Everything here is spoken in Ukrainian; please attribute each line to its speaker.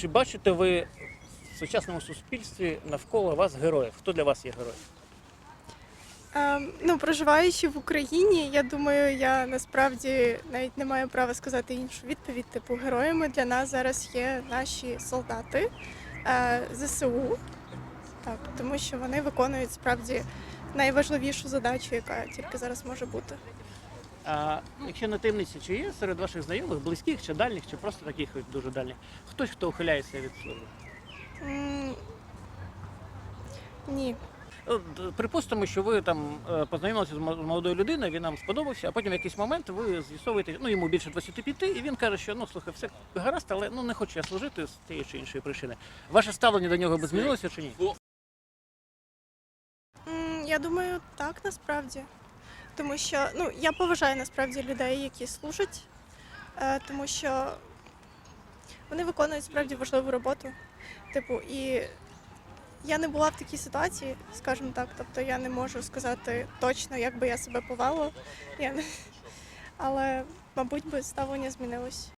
Speaker 1: Чи бачите ви в сучасному суспільстві навколо вас героїв? Хто для вас є герой?
Speaker 2: Ем, ну, проживаючи в Україні, я думаю, я насправді навіть не маю права сказати іншу відповідь. Типу, героями для нас зараз є наші солдати е, ЗСУ, так, тому що вони виконують справді найважливішу задачу, яка тільки зараз може бути.
Speaker 1: А якщо не таємниця, чи є серед ваших знайомих, близьких чи дальніх, чи просто таких дуже дальніх, хтось, хто ухиляється від служби?
Speaker 2: М, Ні.
Speaker 1: От, Припустимо, що ви там е, познайомилися з мо- з молодою людиною, він нам сподобався, а потім в якийсь момент ви з'ясовуєте, ну йому більше 25, і він каже, що ну слухай, все гаразд, але ну не хочу я служити з тієї чи іншої причини. Ваше ставлення до нього би змінилося чи ні?
Speaker 2: М, Я думаю, так насправді. Тому що ну, я поважаю насправді людей, які служать, е, тому що вони виконують справді важливу роботу. Типу, і я не була в такій ситуації, скажімо так. Тобто я не можу сказати точно, як би я себе повела. Я не... Але, мабуть, би ставлення змінилось.